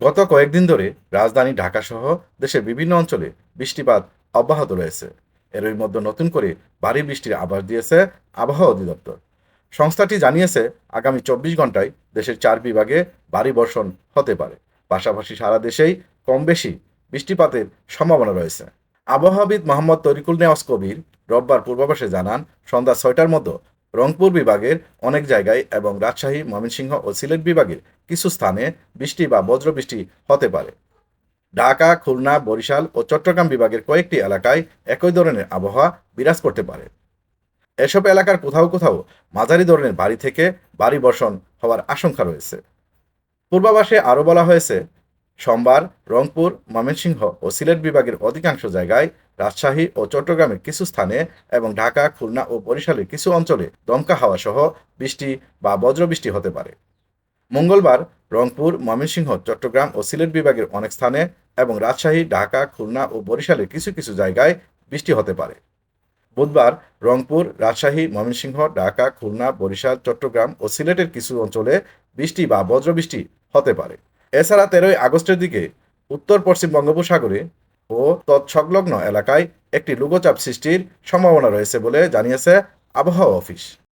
গত কয়েকদিন ধরে রাজধানী ঢাকাসহ দেশের বিভিন্ন অঞ্চলে বৃষ্টিপাত অব্যাহত রয়েছে। এরই মধ্যে নতুন করে ভারী বৃষ্টির আভাস দিয়েছে আবহাওয়া অধিদপ্তর। সংস্থাটি জানিয়েছে, আগামী চব্বিশ ঘন্টায় দেশের চার বিভাগে ভারী বর্ষণ হতে পারে। পাশাপাশি সারা দেশেই কম বেশি বৃষ্টিপাতের সম্ভাবনা রয়েছে। আবহাওয়াবিদ মোহাম্মদ তরিকুল নেওয়াজ কবির রোববার পূর্বাভাসে জানান, সন্ধ্যা ছয়টার মতো রংপুর বিভাগের অনেক জায়গায় এবং রাজশাহী, ময়মনসিংহ ও সিলেট বিভাগের কিছু স্থানে বৃষ্টি বা বজ্রবৃষ্টি হতে পারে। ঢাকা, খুলনা, বরিশাল ও চট্টগ্রাম বিভাগের কয়েকটি এলাকায় একই ধরনের আবহাওয়া বিরাজ করতে পারে। এসব এলাকার কোথাও কোথাও মাঝারি ধরনের বাড়ি থেকে ভারী বর্ষণ হওয়ার আশঙ্কা রয়েছে। পূর্বাভাসে আরও বলা হয়েছে সোমবার রংপুর, ময়মনসিংহ ও সিলেট বিভাগের অধিকাংশ জায়গায় রাজশাহী ও চট্টগ্রামের কিছু স্থানে এবং ঢাকা, খুলনা ও বরিশালের কিছু অঞ্চলে দমকা হাওয়া সহ বৃষ্টি বা বজ্রবৃষ্টি হতে পারে। মঙ্গলবার রংপুর, ময়মনসিংহ, চট্টগ্রাম ও সিলেট বিভাগের অনেক স্থানে এবং রাজশাহী, ঢাকা, খুলনা ও বরিশালের কিছু কিছু জায়গায় বৃষ্টি হতে পারে। বুধবার রংপুর, রাজশাহী, ময়মনসিংহ, ঢাকা, খুলনা, বরিশাল, চট্টগ্রাম ও সিলেটের কিছু অঞ্চলে বৃষ্টি বা বজ্রবৃষ্টি হতে পারে। এছাড়া তেরোই আগস্টের দিকে উত্তর পশ্চিম বঙ্গোপসাগরে ও তৎসংলগ্ন এলাকায় একটি লঘুচাপ সৃষ্টির সম্ভাবনা রয়েছে বলে জানিয়েছে আবহাওয়া অফিস।